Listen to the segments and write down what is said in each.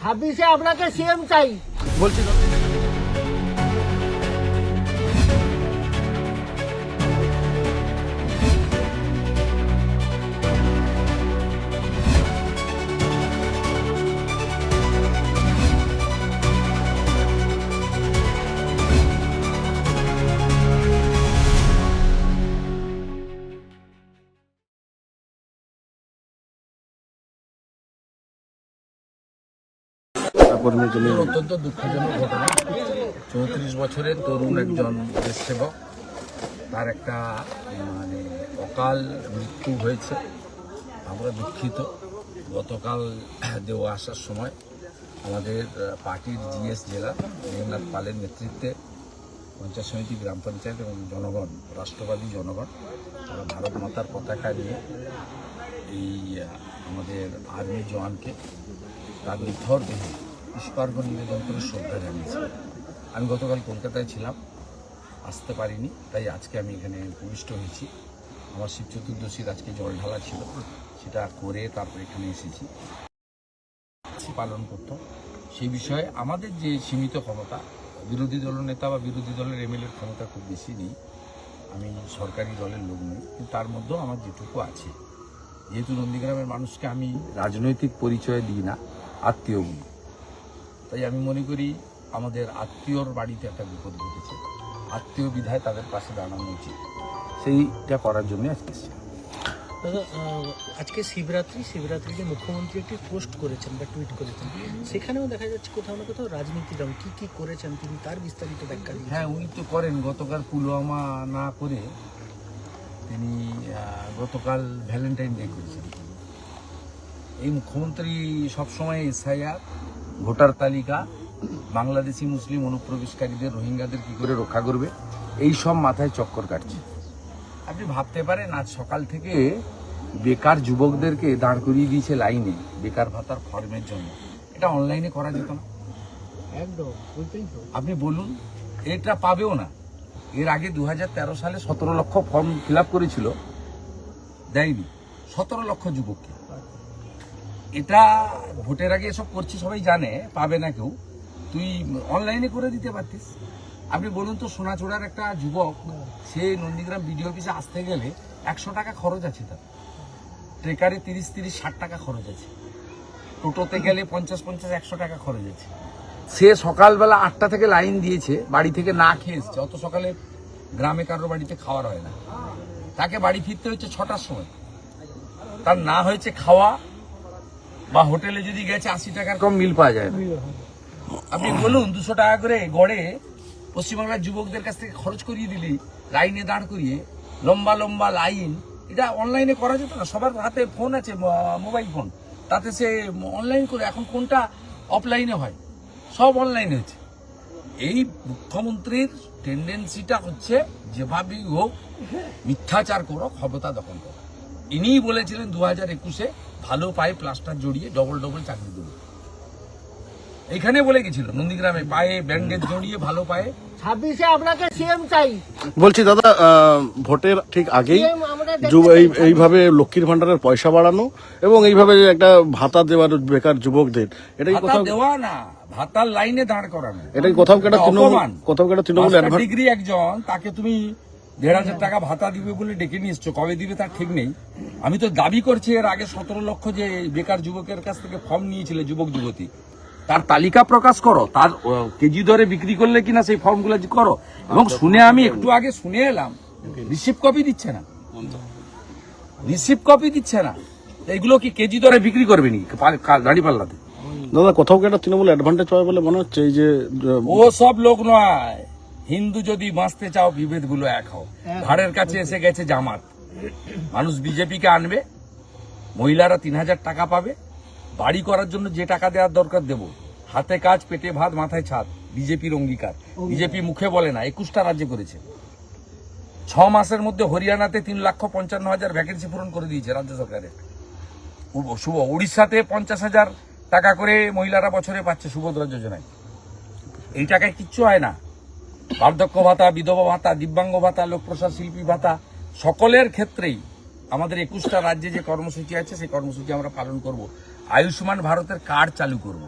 ছাব্বিশে আপনাকে সিএম চাই। বলছি কর্মী জন্য অত্যন্ত দুঃখজনক ঘটনা। চৌত্রিশ বছরের তরুণ একজন দেশসেবক। তার একটা মানে অকাল মৃত্যু হয়েছে। আমরা দুঃখিত। গতকাল দেওয়া আসার সময় আমাদের পার্টির জিএস জেলা, মেঘনাথ পালের নেতৃত্বে পঞ্চায়েত সমিতি, গ্রাম পঞ্চায়েত এবং জনগণ, রাষ্ট্রবাদী জনগণ, তারা ভারত মাতার পতাকা নিয়ে এই আমাদের আর্মি জওয়ানকে তার নিথর দেহে পুষ্পার্ঘ নিবেদন করে শ্রদ্ধা জানিয়েছে আমি গতকাল কলকাতায় ছিলাম, আসতে পারিনি, তাই আজকে আমি এখানে উপবিষ্ট হয়েছি। আমার শিব চতুর্দশীর আজকে জল ঢালা ছিল, সেটা করে তারপর এখানে এসেছি। পালন করতাম। সেই বিষয়ে আমাদের যে সীমিত ক্ষমতা, বিরোধী দল নেতা বা বিরোধী দলের এমএলএর ক্ষমতা খুব বেশি নেই। আমি সরকারি দলের লোক নই, কিন্তু তার মধ্যেও আমার যেটুকু আছে। যেহেতু নন্দীগ্রামের মানুষকে আমি রাজনৈতিক পরিচয় দিই না, আত্মীয় তাই আমি মনে করি আমাদের আত্মীয়র বাড়িতে একটা বিপদ ঘটেছে। আত্মীয় বিধায় তাদের পাশে দাঁড়ানো উচিত। সেইটা করার জন্য আজকে দাদা আজকে শিবরাত্রি শিবরাত্রিতে মুখ্যমন্ত্রী একটি পোস্ট করেছেন বা টুইট করেছেন। সেখানেও দেখা যাচ্ছে কোথাও না কোথাও রাজনীতি রং কি কি করেছেন তিনি তার বিস্তারিত ব্যাখ্যা হ্যাঁ উনি তো করেন। গতকাল পুলওয়ামা না করে তিনি গতকাল ভ্যালেন্টাইন ডে করেছেন। এই মুখ্যমন্ত্রী সবসময় এসআইআর ভোটার তালিকা বাংলাদেশি মুসলিম অনুপ্রবেশকারীদের রোহিঙ্গাদের কি করে রক্ষা করবে? এই সব মাথায় চক্কর কাটছে। আপনি ভাবতে পারেন আজ সকাল থেকে বেকার যুবকদেরকে দাঁড় করিয়ে দিয়েছে লাইনে বেকার ভাতার ফর্মের জন্য। এটা অনলাইনে করা যেত না? একদম আপনি বলুন এটা পাবেও না। এর আগে দু হাজার তেরো সালে সতেরো লক্ষ ফর্ম ফিল আপ করেছিল দেয়নি। সতেরো লক্ষ যুবককে। এটা ভোটের আগে এসব করছি সবাই জানে, পাবে না কেউ। তুই অনলাইনে করে দিতে পারতিস। আপনি বলুন তো, সোনাচূড়ার একটা যুবক, সে নন্দীগ্রাম বিডিও অফিসে আসতে গেলে একশো টাকা খরচ আছে তার। ট্রেকারে তিরিশ তিরিশ, ষাট টাকা খরচ আছে। টোটোতে গেলে পঞ্চাশ পঞ্চাশ, একশো টাকা খরচ আছে। সে সকালবেলা আটটা থেকে লাইন দিয়েছে, বাড়ি থেকে না খেয়ে এসছে। অত সকালে গ্রামে কারোর বাড়িতে খাওয়ার হয় না। তাকে বাড়ি ফিরতে হচ্ছে ছটার সময়। তার না হয়েছে খাওয়া বা হোটেলে যদি গেছে আশি টাকার কম মিল পাওয়া যায় আপনি বলুন দুশো টাকা করে গড়ে পশ্চিমবাংলার যুবকদের কাছ থেকে খরচ করিয়ে দিলি লাইনে দাঁড় করিয়ে লম্বা লম্বা লাইন এটা অনলাইনে করা যেত না সবার হাতে ফোন আছে মোবাইল ফোন তাতে সে অনলাইন করে এখন কোনটা অফলাইনে হয়? সব অনলাইনে হচ্ছে এই মুখ্যমন্ত্রীর টেন্ডেন্সিটা হচ্ছে যেভাবেই হোক মিথ্যাচার করো ক্ষমতা দখল করো। ইনিই বলেছিলেন দু হাজার একুশে ভালো পায়ে প্লাস্টার জড়িয়ে ডবল ডবল চাকরি দেবো। এখানে বলে গেছিল নন্দীগ্রামে পায়ে ব্যান্ডেজ জড়িয়ে ভালো পায়ে। ছাব্বিশে আপনাকে সিএম চাই। বলছি দাদা ভোটের ঠিক আগেই। এইভাবে লক্ষ্মীর ভান্ডারের পয়সা বাড়ানো এবং এইভাবে একটা ভাতা দেওয়ার বেকার যুবকদের এটাই কোথাও দেওয়া না ভাতার লাইনে দাঁড় করানো। এটাই কোথাও কেটে এটা তৃণমূল কোথাও কেটে তৃণমূল ডিগ্রি একজন তাকে তুমি দেড় হাজার টাকা ভাতা দিবে বলে ডেকে নিয়ে এসছো। কবে দিবে তার ঠিক নেই। আমি তো দাবি করছি এর আগে সতেরো লক্ষ যে বেকার যুবকের কাছ থেকে ফর্ম নিয়েছিলে যুবক যুবতী তার তালিকা প্রকাশ করো। তার কেজি দরে বিক্রি করলে কিনা সেই ফর্মগুলো করো। এবং শুনে আমি একটু আগে শুনে এলাম। রিসিভ কপি দিচ্ছে না। রিসিভ কপি দিচ্ছে না। এগুলো কি কেজি দরে বিক্রি করবে নি গাড়ি পাল্লাতে। দাদা কোথাও কেটে তৃণমূল অ্যাডভান্টেজ পাবে বলে মনে হচ্ছে? এই যে ও সব লোক নয়। হিন্দু যদি বাঁচতে চাও বিভেদগুলো এক হও। ঘাড়ের কাছে এসে গেছে জামাত। মানুষ বিজেপিকে আনবে মহিলারা তিন হাজার টাকা পাবে। বাড়ি করার জন্য যে টাকা দেওয়ার দরকার দেব। হাতে কাজ পেটে ভাত মাথায় ছাদ বিজেপির অঙ্গীকার। বিজেপি মুখে বলে না একুশটা রাজ্যে করেছে। ছ মাসের মধ্যে হরিয়ানাতে তিন লক্ষ পঞ্চান্ন হাজার ভ্যাকেন্সি পূরণ করে দিয়েছে রাজ্য সরকারের। শুভ উড়িষ্যাতে পঞ্চাশ হাজার টাকা করে মহিলারা বছরে পাচ্ছে সুভদ্রা যোজনায়। এই টাকায় কিচ্ছু হয় না। বার্ধক্য ভাতা বিধবা ভাতা দিব্যাঙ্গ ভাতা লোকপ্রসাদ শিল্পী ভাতা সকলের ক্ষেত্রেই আমাদের একুশটা রাজ্যে যে কর্মসূচি আছে সেই কর্মসূচি আমরা পালন করব। আয়ুষ্মান ভারতের কার্ড চালু করব।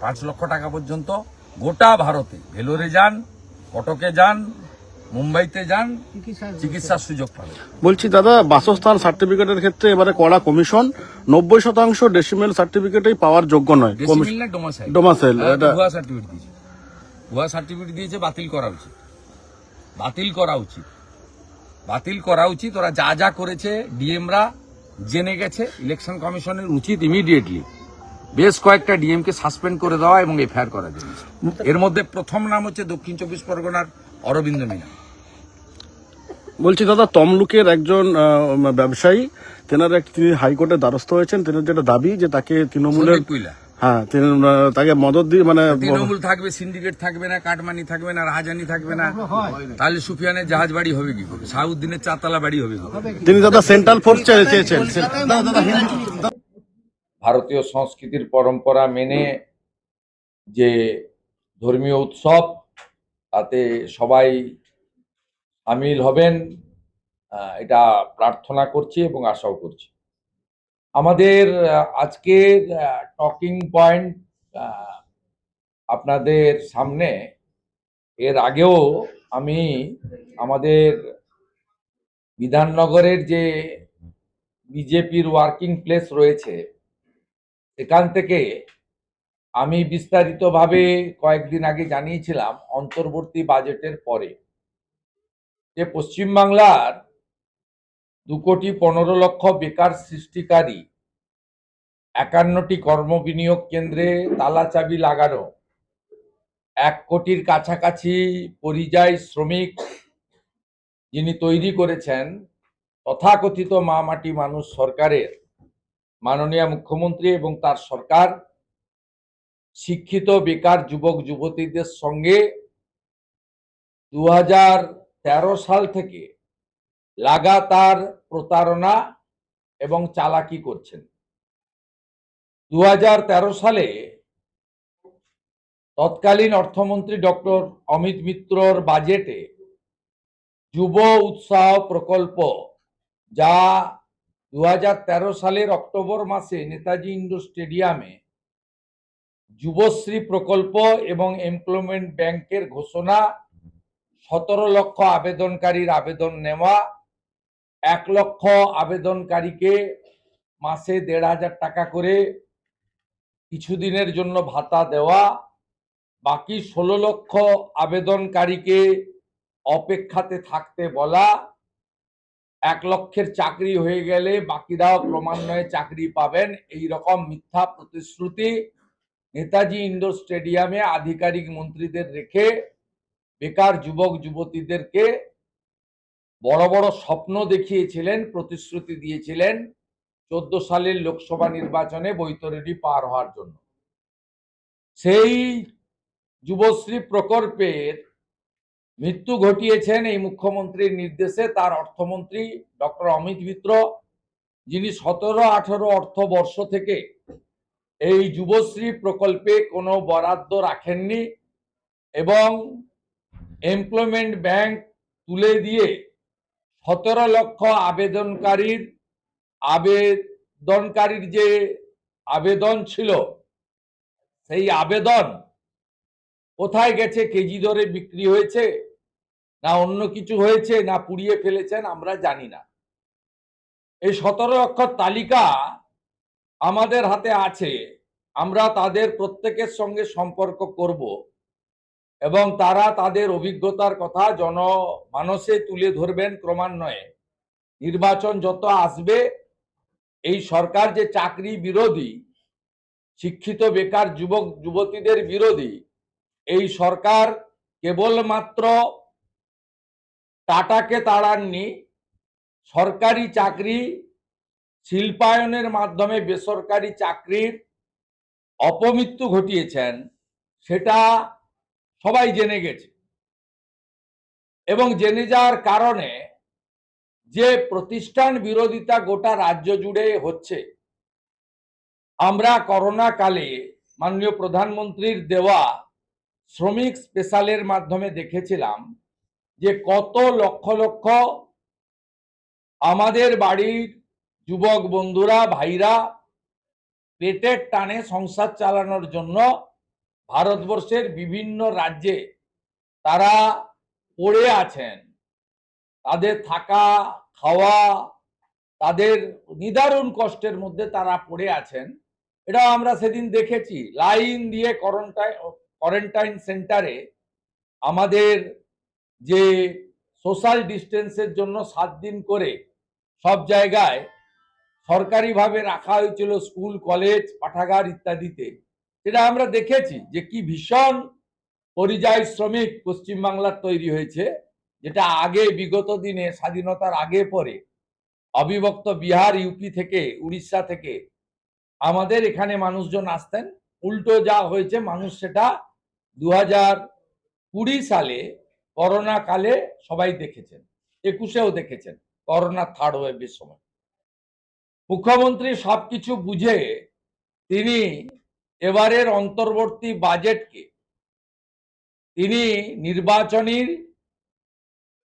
পাঁচ লক্ষ টাকা পর্যন্ত গোটা ভারতে ভেলোরে যান কটকে যান মুম্বাইতে যান চিকিৎসার সুযোগ পাবেন। বলছি দাদা বাসস্থান সার্টিফিকেটের ক্ষেত্রে এবারে কড়া কমিশন নব্বই শতাংশ ডেসিমেল সার্টিফিকেটেই পাওয়ার যোগ্য নয়। ডোমাসাইল ডোমাসাইল, হ্যাঁ, এটা- সার্টিফিকেট দিয়েছে। ভুয়া সার্টিফিকেট দিয়েছে বাতিল করা উচিত। বাতিল করা উচিত। বাতিল করা উচিত ওরা যা যা করেছে ডিএমরা জেনে গেছে ইলেকশন কমিশনের উচিত ইমিডিয়েটলি বেশ কয়েকটা ডিএমকে সাসপেন্ড করে দেওয়া এবং এফআইআর করা জন্য এর মধ্যে প্রথম নাম হচ্ছে দক্ষিণ চব্বিশ পরগনার অরবিন্দ মিনা। বলছি দাদা তমলুকের একজন ব্যবসায়ী তেনার এক তিনি হাইকোর্টের দ্বারস্থ হয়েছেন। তেনার যেটা দাবি যে তাকে তৃণমূলের হ্যাঁ তিনি তাকে মদত দিয়ে মানে তৃণমূল থাকবে সিন্ডিকেট থাকবে না কাটমানি থাকবে না রাহাজানি থাকবে না তাহলে সুফিয়ানের জাহাজ বাড়ি হবে কি করে? বাড়ি হবে কি তিনি দাদা সেন্ট্রাল ফোর্স চেয়েছেন। দাদা, দাদা, ভারতীয় সংস্কৃতির পরম্পরা মেনে যে ধর্মীয় উৎসব তাতে সবাই সামিল হবেন এটা প্রার্থনা করছি এবং আশাও করছি। আমাদের আহ, আজকের টকিং পয়েন্ট আপনাদের সামনে। এর আগেও আমি আমাদের বিধাননগরের যে বিজেপির ওয়ার্কিং প্লেস রয়েছে এখান থেকে আমি বিস্তারিতভাবে কয়েকদিন আগে জানিয়েছিলাম অন্তর্বর্তী বাজেটের পরে যে পশ্চিমবাংলার দু কোটি পনেরো লক্ষ বেকার সৃষ্টিকারী। একান্নটি কর্মবিনিয়োগ কেন্দ্রে তালা চাবি লাগানো। এক কোটির কাছাকাছি পরিযায়ী শ্রমিক যিনি তৈরি করেছেন, তথাকথিত মা মাটি মানুষ সরকারের, মাননীয় মুখ্যমন্ত্রী এবং তার সরকার, শিক্ষিত বেকার যুবক যুবতীদের সঙ্গে দু হাজার তেরো সাল থেকে লাগাতার প্রতারণা এবং চালাকি করছেন। দু হাজার তেরো সালে তৎকালীন অর্থমন্ত্রী ডক্টর অমিত মিত্রর বাজেটে যুব উৎসাহ প্রকল্প, যা দু হাজার তেরো সালের অক্টোবর মাসে নেতাজি ইন্ডোর স্টেডিয়ামে যুবশ্রী প্রকল্প এবং এমপ্লয়মেন্ট ব্যাংকের ঘোষণা, সতেরো লক্ষ আবেদনকারীর আবেদন নেওয়া এক লক্ষ আবেদনকারীকে মাসে দেড় হাজার টাকা করে কিছুদিনের জন্য ভাতা দেওয়া, বাকি ষোলো লক্ষ আবেদনকারীকে অপেক্ষাতে থাকতে বলা, এক লক্ষের চাকরি হয়ে গেলে বাকিরাও ক্রমান্বয়ে চাকরি পাবেন, এই রকম মিথ্যা প্রতিশ্রুতি নেতাজি ইন্ডোর স্টেডিয়ামে আধিকারিক মন্ত্রীদের রেখে বেকার যুবক যুবতীদেরকে বড় বড় স্বপ্ন দেখিয়েছিলেন, প্রতিশ্রুতি দিয়েছিলেন চোদ্দ সালের লোকসভা নির্বাচনে বৈতরণী পার হওয়ার জন্য। সেই যুবশ্রী প্রকল্পের মৃত্যু ঘটিয়েছেন এই মুখ্যমন্ত্রীর নির্দেশে। তার অর্থমন্ত্রী ডক্টর অমিত মিত্র, যিনি সতেরো আঠারো অর্থবর্ষ থেকে এই যুবশ্রী প্রকল্পে কোনো বরাদ্দ রাখেননি এবং এমপ্লয়মেন্ট ব্যাংক তুলে দিয়ে সতেরো লক্ষ আবেদনকারীর আবেদনকারীর যে আবেদন ছিল, সেই আবেদন কোথায় গেছে, কেজি দরে বিক্রি হয়েছে, না অন্য কিছু হয়েছে, না পুড়িয়ে ফেলেছেন, আমরা জানি না। এই সতেরো অক্ষর তালিকা আমাদের হাতে আছে, আমরা তাদের প্রত্যেকের সঙ্গে সম্পর্ক করব। এবং তারা তাদের অভিজ্ঞতার কথা জনমানসে তুলে ধরবেন ক্রমান্বয়ে। নির্বাচন যত আসবে, এই সরকার যে চাকরি বিরোধী, শিক্ষিত বেকার যুবক, যুবতীদের বিরোধী, এই সরকার কেবলমাত্র টাটাকে তাড়াননি, সরকারি চাকরি শিল্পায়নের মাধ্যমে বেসরকারি চাকরির অপমৃত্যু ঘটিয়েছেন, সেটা সবাই জেনে গেছে। এবং জেনে যাওয়ার কারণে যে প্রতিষ্ঠান বিরোধিতা গোটা রাজ্য জুড়ে হচ্ছে, আমরা করোনা কালে মাননীয় প্রধানমন্ত্রীর দেওয়া শ্রমিক স্পেশালের মাধ্যমে দেখেছিলাম যে কত লক্ষ লক্ষ আমাদের বাড়ির যুবক বন্ধুরা, ভাইরা পেটের টানে সংসার চালানোর জন্য ভারতবর্ষের বিভিন্ন রাজ্যে তারা পড়ে আছেন। তাদের থাকা, খাওয়া, তাদের নিদারুণ কষ্টের মধ্যে তারা পড়ে আছেন। এটা আমরা সেদিন দেখেছি। লাইন দিয়ে কোয়ারেন্টাইন কোয়ারেন্টাইন সেন্টারে আমাদের যে সোশ্যাল ডিস্টেন্সের জন্য সাত দিন করে সব জায়গায় সরকারিভাবে রাখা হয়েছিল স্কুল কলেজ পাঠাগার ইত্যাদিতে। সেটা আমরা দেখেছি যে কি ভীষণ পরিযায়ী শ্রমিক পশ্চিমবাংলার তৈরি হয়েছে, যেটা আগে বিগত দিনে, স্বাধীনতার আগে পরে অবিভক্ত বিহার, ইউপি থেকে, উড়িষ্যা থেকে আমাদের এখানে মানুষজন আসতেন। উল্টো যা হয়েছে, মানুষ সেটা দু কুড়ি সালে করোনা কালে সবাই দেখেছেন, একুশেও দেখেছেন, করোনা থার্ড ওয়েভের সময়। মুখ্যমন্ত্রী সবকিছু বুঝে তিনি এবারের অন্তর্বর্তী বাজেটকে তিনি নির্বাচনীর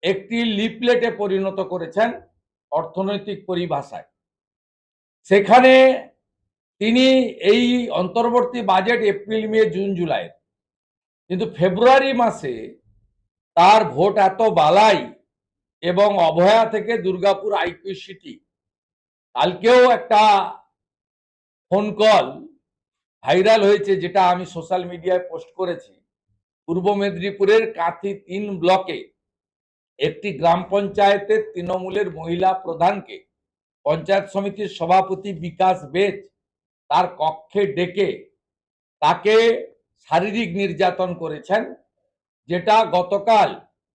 একটি লিপলেটে পরিণত করেছেন অর্থনৈতিক পরিভাষায়। সেখানে তিনি এই অন্তর্বর্তী budget April, May, June July কিন্তু ফেব্রুয়ারি মাসে তার ভোট এত বালাই এবং অভয়া থেকে দুর্গাপুর আইকিউ সিটি, কালকেও একটা ফোন কল ভাইরাল হয়েছে যেটা আমি সোশ্যাল মিডিয়ায় পোস্ট করেছি। পূর্ব মেদিনীপুরের কাঁথি তিন ব্লকে একটি গ্রাম পঞ্চায়েতের তৃণমূলের মহিলা প্রধানকে পঞ্চায়েত সমিতির সভাপতি বিকাশ বেচ তার কক্ষে ডেকে তাকে শারীরিক নির্যাতন করেছেন, যেটা গতকাল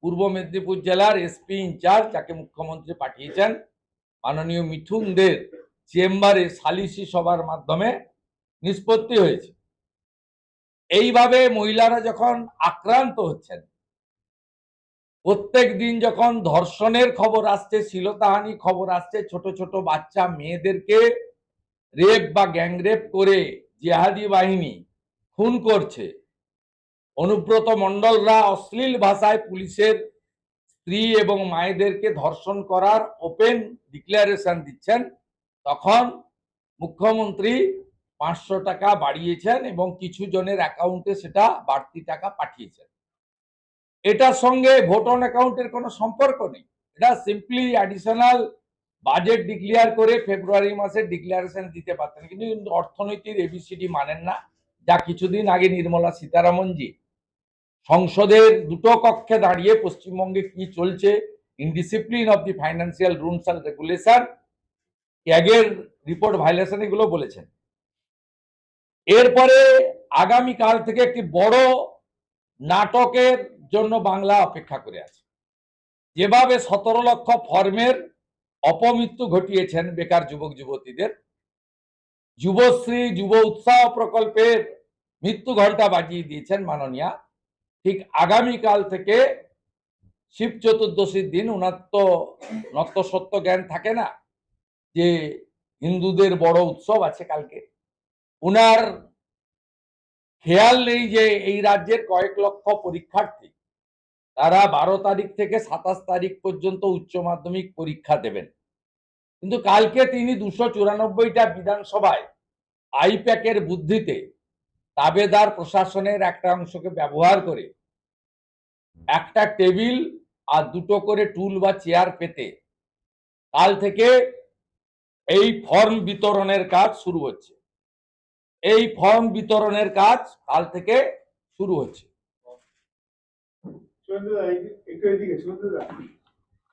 পূর্ব মেদিনীপুর জেলার এসপি ইনচার্জ, যাকে মুখ্যমন্ত্রী পাঠিয়েছেন, মাননীয় মিঠুন দের চেম্বারে সালিসি সভার মাধ্যমে নিষ্পত্তি হয়েছে। এইভাবে মহিলারা যখন আক্রান্ত হচ্ছেন, প্রত্যেক দিন যখন ধর্ষণের খবর আসছে, শিলতাহানি খবর আসছে, ছোট ছোট বাচ্চা মেয়েদেরকে রেপ বা গ্যাংরেপ করে জিহাদি বাহিনী খুন করছে। অনুব্রত মণ্ডলরা অশ্লীল ভাষায় পুলিশের স্ত্রী এবং মায়েদেরকে ধর্ষণ করার ওপেন ডিক্লারেশন দিচ্ছেন। তখন মুখ্যমন্ত্রী পাঁচশো টাকা বাড়িয়েছেন এবং কিছু জনের অ্যাকাউন্টে সেটা বাড়তি টাকা পাঠিয়েছেন। এটার সঙ্গে ভোট অন অ্যাকাউন্টের কোনো সম্পর্ক নেই। এটা সিম্পলি অ্যাডিশনাল বাজেট ডিক্লেয়ার করে ফেব্রুয়ারি মাসে ডিক্লারেশন দিতে পারতেন। কিন্তু অর্থনীতির এবিসিডি মানেন না। যা কিছুদিন আগে নির্মলা সীতারামনজি সংসদের দুটো কক্ষে দাঁড়িয়ে পশ্চিমবঙ্গে কি চলছে indiscipline of the financial rules and regulation ক্যাগের report violation এগুলো বলেছেন। এরপরে আগামী কাল থেকে একটি বড় নাটকের জন্য বাংলা অপেক্ষা করে আছে। যেভাবে সতেরো লক্ষ ফর্মের অপমৃত্যু ঘটিয়েছেন বেকার যুবক যুবতীদের, যুবশ্রী, যুব উৎসাহ প্রকল্পের মৃত্যু ঘণ্টা বাজিয়ে দিয়েছেন মাননীয়া। ঠিক আগামীকাল থেকে শিব চতুর্দশীর দিন ওনার তো নত্য সত্য জ্ঞান থাকে না যে হিন্দুদের বড় উৎসব আছে কালকে। ওনার খেয়াল নেই যে এই রাজ্যের কয়েক লক্ষ পরীক্ষার্থী, তারা বারো তারিখ থেকে সাতাশ তারিখ পর্যন্ত উচ্চ মাধ্যমিক পরীক্ষা দেবেন। কিন্তু কালকে তিনি দুশো চুরানব্বইটা বিধানসভায় আইপ্যাকের বুদ্ধিতে তাবেদার প্রশাসনের একটা অংশকে ব্যবহার করে একটা টেবিল আর দুটো করে টুল বা চেয়ার পেতে কাল থেকে এই ফর্ম বিতরণের কাজ শুরু হচ্ছে। এই ফর্ম বিতরণের কাজ কাল থেকে শুরু হচ্ছে।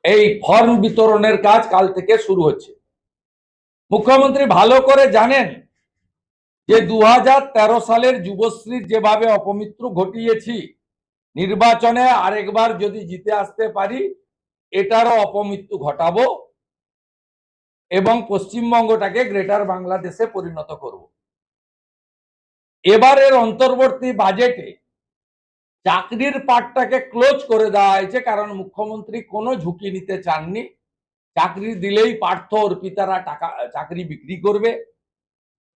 এই ফর্ম বিতরণের কাজ কাল থেকে শুরু হচ্ছে। মুখ্যমন্ত্রী ভালো করে জানেন যে দুহাজার তেরো সালের যুবশ্রীর যেভাবে অপমৃত্যু ঘটিয়েছি নির্বাচনে আরেকবার যদি জিতে আসতে পারি এটারও অপমৃত্যু ঘটাবো এবং পশ্চিমবঙ্গটাকে গ্রেটার বাংলাদেশে পরিণত করব। এবারের অন্তর্বর্তী বাজেটে চাকরির পাটটাকে ক্লোজ করে দেওয়া হয়েছে, কারণ মুখ্যমন্ত্রী কোনো ঝুঁকি নিতে চাননি। চাকরি দিলেই পার্থ অর্পিতারা টাকা, চাকরি বিক্রি করবে।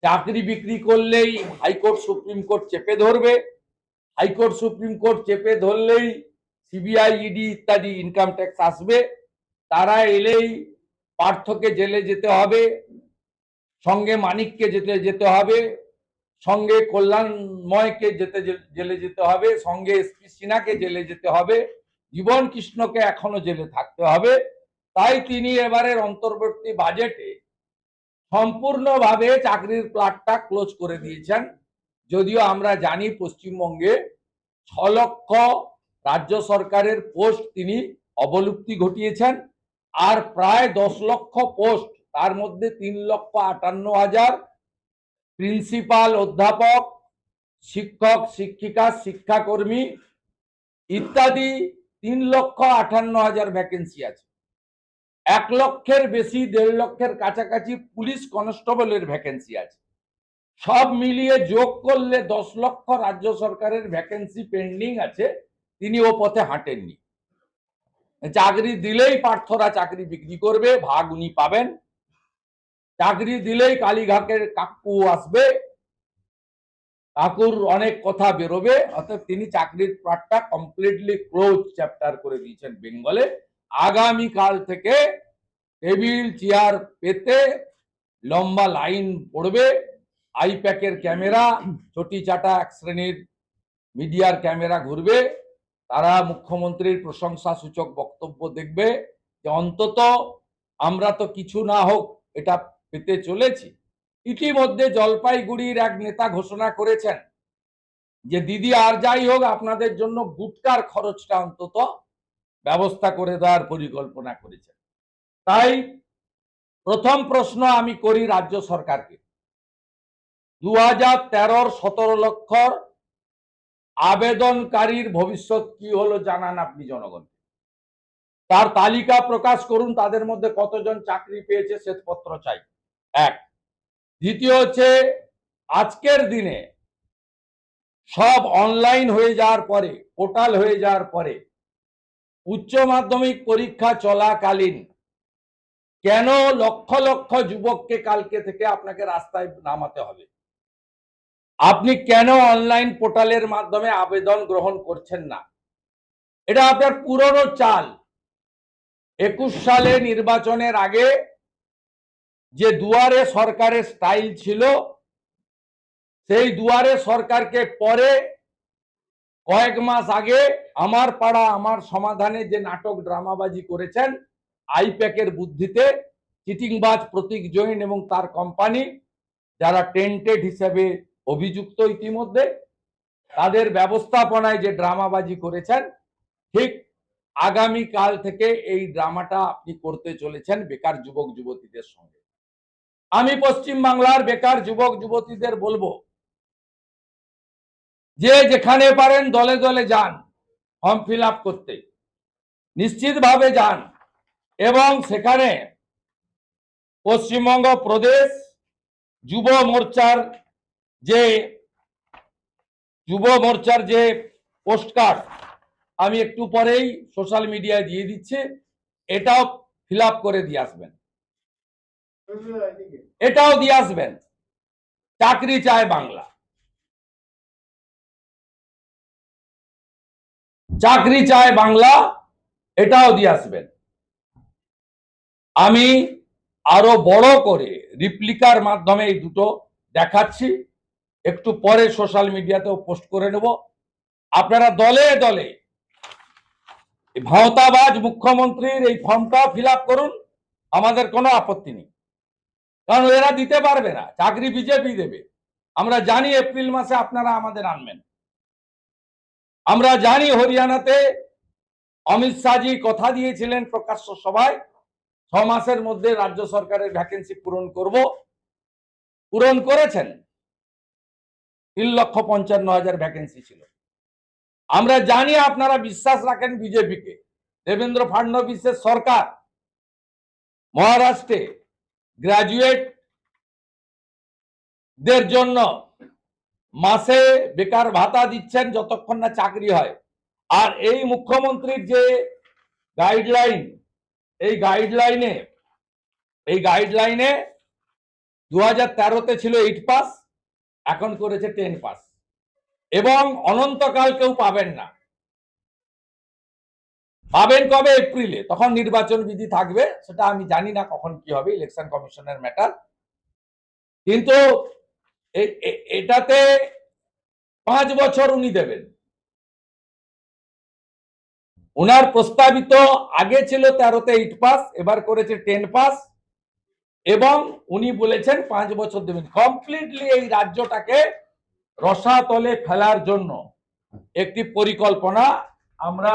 চাকরি বিক্রি করলেই হাইকোর্ট, সুপ্রিম কোর্ট চেপে ধরবে। হাইকোর্ট, সুপ্রিম কোর্ট চেপে ধরলেই সিবিআই, ইডি ইত্যাদি ইনকাম ট্যাক্স আসবে। তারা এলেই পার্থকে জেলে যেতে হবে, সঙ্গে মানিককে যেতে যেতে হবে। সঙ্গে কল্যাণময়কে যেতে জেলে যেতে হবে, সঙ্গে এসপি সিনহাকে জেলে যেতে হবে, জীবন কৃষ্ণকে এখনও জেলে থাকতে হবে। তাই তিনি এবারের অন্তর্বর্তী বাজেটে সম্পূর্ণভাবে চাকরির প্লাটটা ক্লোজ করে দিয়েছেন। যদিও আমরা জানি পশ্চিমবঙ্গে ছ লক্ষ রাজ্য সরকারের পোস্ট তিনি অবলুপ্তি ঘটিয়েছেন, আর প্রায় দশ লক্ষ পোস্ট তার মধ্যে তিন লক্ষ আটান্ন হাজার প্রিন্সিপাল অধ্যাপক, শিক্ষক, শিক্ষিকা, শিক্ষাকর্মী ইত্যাদি তিন লক্ষ আটান্ন হাজার ভ্যাকেন্সি আছে। এক লক্ষের বেশি, দেড় লক্ষের কাছাকাছি পুলিশ কনস্টেবলের ভ্যাকেন্সি আছে। সব মিলিয়ে যোগ করলে দশ লক্ষ রাজ্য সরকারের ভ্যাকেন্সি পেন্ডিং আছে, তিনি ও পথে হাঁটেননি। চাকরি দিলেই পার্থরা চাকরি বিক্রি করবে, ভাগ উনি পাবেন। চাকরি দিলেই কালীঘাটের কাকু আসবে। কাকুর অনেক কথা বেরোবে, অর্থাৎ তিনি চাকরির পাঠটা কমপ্লিটলি ক্লোজ চ্যাপ্টার করে দিয়েছেন বেঙ্গলে। আগামী কাল থেকে টেবিল, চেয়ার পেতে লম্বা লাইন পড়বে। আইপ্যাকের ক্যামেরা, চটি চাটা এক শ্রেণির মিডিয়ার ক্যামেরা ঘুরবে। তারা মুখ্যমন্ত্রীর প্রশংসা সূচক বক্তব্য দেখবে যে, অন্তত আমরা তো কিছু না হোক, এটা পেতে চলেছি। ইতিমধ্যে জলপাইগুড়ির এক নেতা ঘোষণা করেছেন যে, দিদি, আর যাই হোক, আপনাদের জন্য গুটকার খরচটা অন্তত ব্যবস্থা করে দেওয়ার পরিকল্পনা করেছেন। তাই প্রথম প্রশ্ন আমি করি রাজ্য সরকারকে। দু হাজার তেরোর সতেরো লক্ষ আবেদনকারীর ভবিষ্যৎ কি হলো জানান আপনি জনগণকে। তার তালিকা প্রকাশ করুন, তাদের মধ্যে কতজন চাকরি পেয়েছে শ্বেতপত্র চাই। এক। দ্বিতীয় হচ্ছে, আজকের দিনে সব অনলাইন হয়ে যাওয়ার পরে পোর্টাল হয়ে যাওয়ার পরে, উচ্চ মাধ্যমিক পরীক্ষা চলাকালীন কেন লক্ষ লক্ষ যুবককে কালকে থেকে আপনাকে রাস্তায় নামাতে হবে? আপনি কেন অনলাইন পোর্টালের মাধ্যমে আবেদন গ্রহণ করছেন না? এটা আপনার পুরনো চাল। একুশ সালে নির্বাচনের আগে যে দুয়ারে সরকারের স্টাইল ছিল, সেই দুয়ারে সরকারকে পরে কয়েক মাস আগে আমার পাড়া, আমার সমাধানে যে নাটক ড্রামাবাজি করেছেন, আইপ্যাকের বুদ্ধিতে চিটিংবাজ প্রতীক জৈন এবং তার কোম্পানি যারা টেন্টেড হিসেবে অভিযুক্ত ইতিমধ্যে, তাদের ব্যবস্থাপনায় যে ড্রামাবাজি করেছেন, ঠিক আগামী কাল থেকে এই ড্রামাটা আপনি করতে চলেছেন বেকার যুবক যুবতীদের সঙ্গে। আমি পশ্চিম বাংলার বেকার যুবক, যুবতীদের বলব, যে যেখানে পারেন দলে দলে যান, ফর্ম ফিল আপ করতে। নিশ্চিতভাবে যান এবং সেখানে পশ্চিমবঙ্গ প্রদেশ যুব মোর্চার যে যুব মোর্চার যে পোস্টকার্ড আমি একটু পরেই সোশ্যাল মিডিয়ায় দিয়ে দিচ্ছি, এটাও ফিল করে দিয়ে আসবেন। এটাও দিয়ে আসবেন। চাকরি চায় বাংলা। চাকরি চায় বাংলা, এটাও দিয়ে আসবেন। আমি আরও বড় করে রিপ্লিকার মাধ্যমে এই দুটো দেখাচ্ছি। একটু পরে সোশ্যাল মিডিয়াতেও পোস্ট করে নেব। আপনারা দলে দলে ভাওতাবাজ মুখ্যমন্ত্রীর এই ফর্মটা ফিল করুন। আমাদের কোনো আপত্তি নেই। কারণ এরা দিতে পারবে না, চাকরি বিজেপি দেবে। আমরা জানি এপ্রিল মাসে আপনারা আমাদের আনবেন। আমরা জানি হরিয়ানাতে অমিত শাহজি কথা দিয়েছিলেন প্রকাশ্য সভায়, ছ মাসের মধ্যে রাজ্য সরকারের ভ্যাকেন্সি পূরণ করব। পূরণ করেছেন। তিন লক্ষ পঞ্চান্ন হাজার ভ্যাকেন্সি ছিল। আমরা জানি আপনারা বিশ্বাস রাখেন বিজেপিকে। দেবেন্দ্র ফাডনবিসের সরকার, মহারাষ্ট্রে গ্রাজুয়েট দের জন্য মাসে বেকার ভাতা দিচ্ছেন যতক্ষণ না চাকরি হয়। আর এই মুখ্যমন্ত্রীর যে গাইডলাইন এই গাইডলাইনে এই গাইডলাইনে দু হাজার তেরোতে ছিল এইট পাস এখন করেছে টেন পাস এবং অনন্তকাল কেউ পাবেন না। পাবেন কবে? এপ্রিলে। তখন নির্বাচন বিধি থাকবে, সেটা আমি জানি না কখন কি হবে ইলেকশন কমিশনের ম্যাটার কিন্তু এটাতে পাঁচ বছর উনি দেবেন। ওনার প্রস্তাবিত আগে ছিল তেরোতে এইট পাস এবার করেছে টেন পাস এবং উনি বলেছেন পাঁচ বছর দেবেন। কমপ্লিটলি এই রাজ্যটাকে রসাতলে ফেলার জন্য একটি পরিকল্পনা আমরা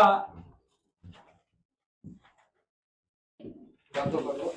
దాంతోపాటు